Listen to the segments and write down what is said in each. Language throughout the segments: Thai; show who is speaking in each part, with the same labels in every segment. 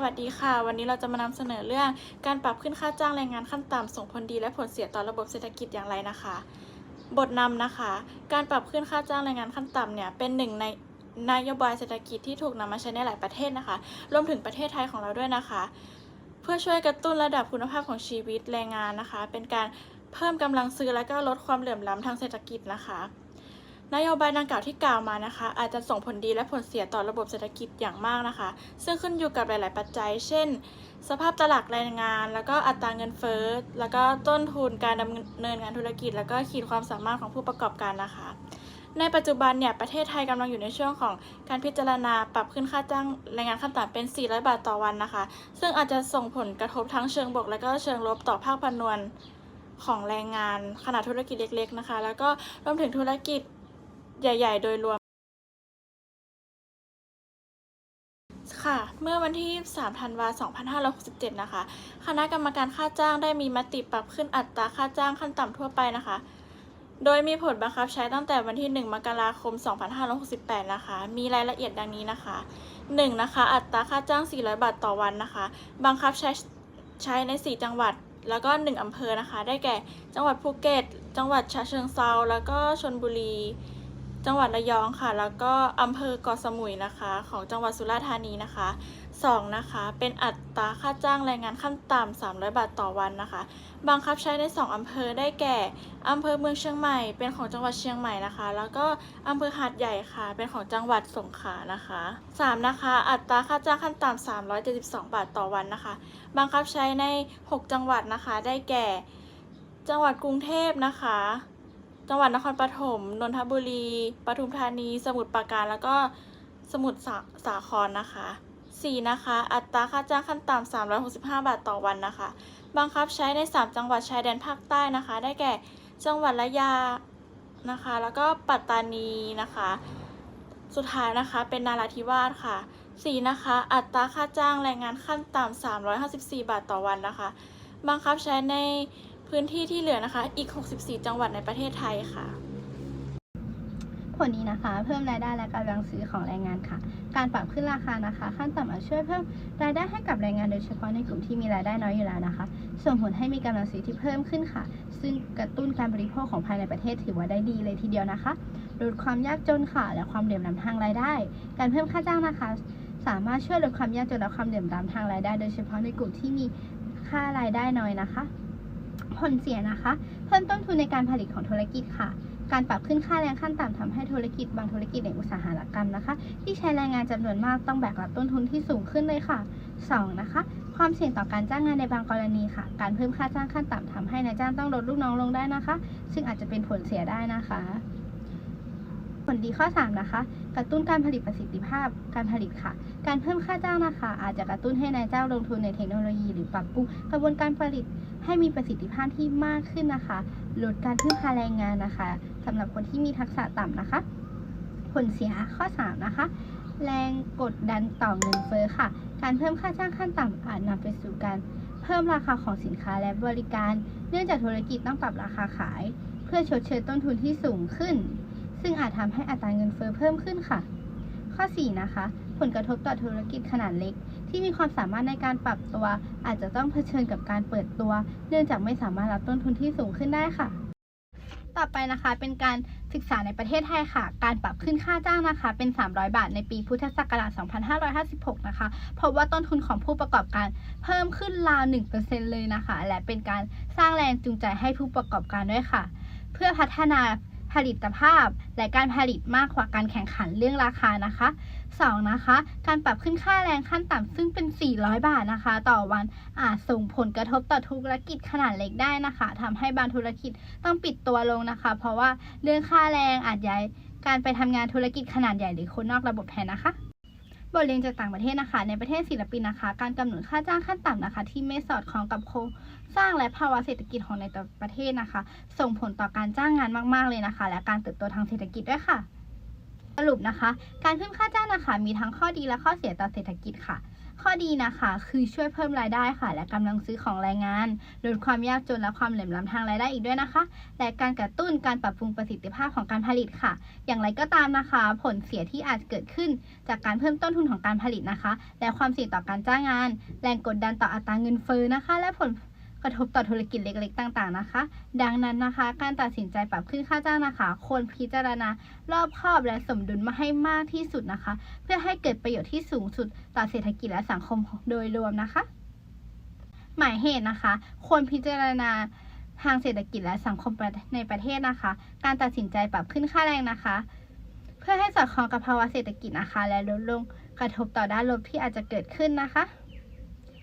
Speaker 1: สวัสดีค่ะ วันนี้เราจะมานำเสนอเรื่องการปรับขึ้นค่าจ้างแรงงานขั้นต่ำส่งผลดีและผลเสียต่อระบบเศรษฐกิจอย่างไรนะคะ บทนำนะคะ การปรับขึ้นค่าจ้างแรงงานขั้นต่ำเนี่ยเป็นหนึ่งในนโยบายเศรษฐกิจที่ถูกนำมาใช้ในหลายประเทศนะคะ รวมถึงประเทศไทยของเราด้วยนะคะ เพื่อช่วยกระตุ้นระดับคุณภาพของชีวิตแรงงานนะคะ เป็นการเพิ่มกำลังซื้อและก็ลดความเหลื่อมล้ำทางเศรษฐกิจนะคะ นโยบายดังกล่าวที่กล่าวมานะคะ อาจจะส่งผลดีและผลเสียต่อระบบเศรษฐกิจอย่างมากนะคะ ซึ่งขึ้นอยู่กับหลาย ๆ ปัจจัย เช่น สภาพตลาดแรงงาน แล้วก็อัตราเงินเฟ้อแล้วก็ต้นทุนการดำเนินงานธุรกิจ แล้วก็ขีดความสามารถของผู้ประกอบการนะคะ ในปัจจุบันเนี่ยประเทศไทยกำลังอยู่ในช่วงของการพิจารณาปรับขึ้นค่าจ้างแรงงานขั้นต่ำเป็น 400 บาทต่อวันนะคะ ซึ่งอาจจะส่งผลกระทบทั้งเชิงบวกและก็เชิงลบต่อภาคพนวลของแรงงานขนาดธุรกิจเล็ก ๆ นะคะ แล้วก็รวมถึงธุรกิจ ใหญ่ ๆ โดยรวม ค่ะ เมื่อวันที่ 23 ธันวาคม 2567 นะคะ คณะกรรมการค่าจ้างได้มีมติปรับขึ้นอัตราค่าจ้างขั้นต่ำทั่วไปนะคะ โดยมีผลบังคับใช้ตั้งแต่วันที่ 1 มกราคม 2568 นะคะ มีรายละเอียดดังนี้นะคะ 1. นะคะ อัตราค่าจ้าง 400 บาทต่อวันนะคะ บังคับใช้ใช้ใน 4 จังหวัดแล้วก็ 1 อำเภอนะคะ ได้แก่ จังหวัดภูเก็ต จังหวัดฉะเชิงเซา แล้วก็ชลบุรี จังหวัดระยองค่ะ แล้วก็อำเภอเกาะสมุยนะคะ ของจังหวัดสุราษฎร์ธานีนะคะ 2. นะคะ เป็นอัตราค่าจ้างแรงงานขั้นต่ำ300 บาทต่อวันนะคะ บังคับใช้ใน 2อำเภอได้แก่อำเภอเมืองเชียงใหม่ เป็นของจังหวัดเชียงใหม่นะคะ แล้วก็อำเภอหาดใหญ่ค่ะ เป็นของจังหวัดสงขลานะคะ 3. นะคะ อัตราค่าจ้างขั้นต่ำ372 บาทต่อวันนะคะ บังคับใช้ใน 6 จังหวัดนะคะ ได้แก่ จังหวัดกรุงเทพนะคะ จังหวัดนครปฐมนนทบุรีปทุมธานี สมุทรปราการแล้วก็สมุทรสาสาครนะคะ 4. นะคะ อัตราค่าจ้างขั้นต่ำ365 บาทต่อวันนะคะ บังคับใช้ใน 3 จังหวัดชายแดนภาคใต้นะคะ ได้แก่จังหวัดระยานะคะ แล้วก็ปัตตานีนะคะ สุดท้ายนะคะเป็นนาราธิวาสค่ะ 4. นะคะ อัตราค่าจ้างแรงงานขั้นต่ำ354 บาทต่อวันนะคะ บังคับใช้ใน พื้นที่ที่เหลือนะคะ อีก 64 จังหวัดในประเทศไทยค่ะ
Speaker 2: ผลนี้นะคะ เพิ่มรายได้และกำลังซื้อของแรงงานค่ะ การปรับขึ้นราคานะคะ ขั้นต่ำอาจช่วยเพิ่มรายได้ให้กับแรงงานโดยเฉพาะในกลุ่มที่มีรายได้น้อยอยู่แล้วนะคะ ส่งผลให้มีกำลังซื้อที่เพิ่มขึ้นค่ะ ซึ่งกระตุ้นการบริโภคของภายในประเทศถือว่าได้ดีเลยทีเดียวนะคะลดความยากจนค่ะ และความเหลื่อมล้ำทางรายได้ การเพิ่มค่าจ้างนะคะ สามารถช่วยลดความยากจนและความเหลื่อมล้ำทางรายได้ โดยเฉพาะในกลุ่มที่มีค่ารายได้น้อยนะคะ ผลเสียนะคะ เพิ่มต้นทุนในการผลิตของธุรกิจค่ะ การปรับขึ้นค่าแรงขั้นต่ำทำให้ธุรกิจบางธุรกิจในอุตสาหกรรมนะคะ ที่ใช้แรงงานจำนวนมากต้องแบกรับต้นทุนที่สูงขึ้นเลยค่ะ 2. นะคะ ความเสี่ยงต่อการจ้างงานในบางกรณีค่ะ การเพิ่มค่าจ้างขั้นต่ำทำให้นายจ้างต้องลดลูกน้องลงได้นะคะ ซึ่งอาจจะเป็นผลเสียได้นะคะ ผลดีข้อ 3 นะคะ ระตุ้นการผลิตประสิทธิภาพการผลิตค่ะ การเพิ่มค่าจ้างนะคะอาจจะกระตุ้นให้นายจ้างลงทุนในเทคโนโลยี หรือปรับปรุงกระบวนการผลิตให้มีประสิทธิภาพที่มากขึ้นนะคะ ลดการพึ่งพาแรงงานนะคะสำหรับคนที่มีทักษะต่ำนะคะ ผลเสียข้อ 3 นะคะ แรงกดดันต่อเงินเฟ้อค่ะ การเพิ่มค่าจ้างขั้นต่ำอาจนำไปสู่การเพิ่มราคาของสินค้าและบริการ เนื่องจากธุรกิจต้องปรับราคาขาย เพื่อชดเชยต้นทุนที่สูงขึ้น ซึ่งอาจทำให้อัตราเงินเฟ้อเพิ่มขึ้นค่ะ ข้อ 4 นะคะ ผลกระทบต่อธุรกิจขนาดเล็ก ที่มีความสามารถในการปรับตัว อาจจะต้องเผชิญกับการเปิดตัว เนื่องจากไม่สามารถรับต้นทุนที่สูงขึ้นได้ค่ะ ต่อไปนะคะเป็นการศึกษาในประเทศไทยค่ะ การปรับขึ้นค่าจ้างนะคะ เป็น 300 บาทในปีพุทธศักราช 2556 นะคะ เพราะว่าต้นทุนของผู้ประกอบการเพิ่มขึ้นราว 1%เลยนะคะ และเป็นการสร้างแรงจูงใจให้ผู้ประกอบการด้วยค่ะ เพื่อพัฒนา ลิตภาพ และการผลิตมากกว่าการแข่งขันเรื่องราคานะคะ 2. นะคะ การปรับขึ้นค่าแรงขั้นต่ำซึ่งเป็น 400 บาทนะคะ ต่อวันอาจส่งผลกระทบต่อธุรกิจขนาดเล็กได้นะคะทำให้บางธุรกิจต้องปิดตัวลงนะคะ เพราะว่าเรื่องค่าแรงอาจย้ายการไปทำงานธุรกิจขนาดใหญ่หรือคนนอกระบบแทนนะคะ บทเรียนจากต่างประเทศนะคะ ในประเทศศิลปินนะคะ การกำหนดค่าจ้างขั้นต่ำนะคะ ที่ไม่สอดคล้องกับโครงสร้างและภาวะเศรษฐกิจของในแต่ประเทศนะคะ ส่งผลต่อการจ้างงานมาก ๆ เลยนะคะ และการเติบโตทางเศรษฐกิจด้วยค่ะ สรุปนะคะ การขึ้นค่าจ้างนะคะ มีทั้งข้อดีและข้อเสียต่อเศรษฐกิจค่ะ ข้อดีนะคะคือช่วยเพิ่มรายได้ค่ะ และกำลังซื้อของแรงงานลดความยากจนและความเหลื่อมล้ำทางรายได้อีกด้วยนะคะ และการกระตุ้นการปรับปรุงประสิทธิภาพของการผลิตค่ะ อย่างไรก็ตามนะคะ ผลเสียที่อาจเกิดขึ้น จากการเพิ่มต้นทุนของการผลิตนะคะ และความเสี่ยงต่อการจ้างงาน แรงกดดันต่ออัตราเงินเฟ้อนะคะ และผล ระทบต่อธุรกิจเล็กๆ ต่างๆนะคะ ดังนั้นนะคะ การตัดสินใจปรับขึ้นค่าจ้างนะคะ ควรพิจารณารอบคอบและสมดุลมาให้มากที่สุดนะคะ เพื่อให้เกิดประโยชน์ที่สูงสุดต่อเศรษฐกิจและสังคมโดยรวมนะคะ หมายเหตุนะคะ ควรพิจารณาทางเศรษฐกิจและสังคมในประเทศนะคะ การตัดสินใจปรับขึ้นค่าแรงนะคะ เพื่อให้สอดคล้องกับภาวะเศรษฐกิจนะคะ และลดลงกระทบต่อด้านลบที่อาจจะเกิดขึ้นนะคะ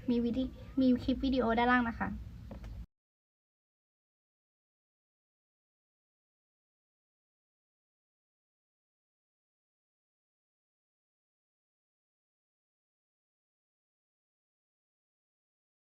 Speaker 2: มีวิดีมีคลิปวิดีโอด้านล่างนะคะ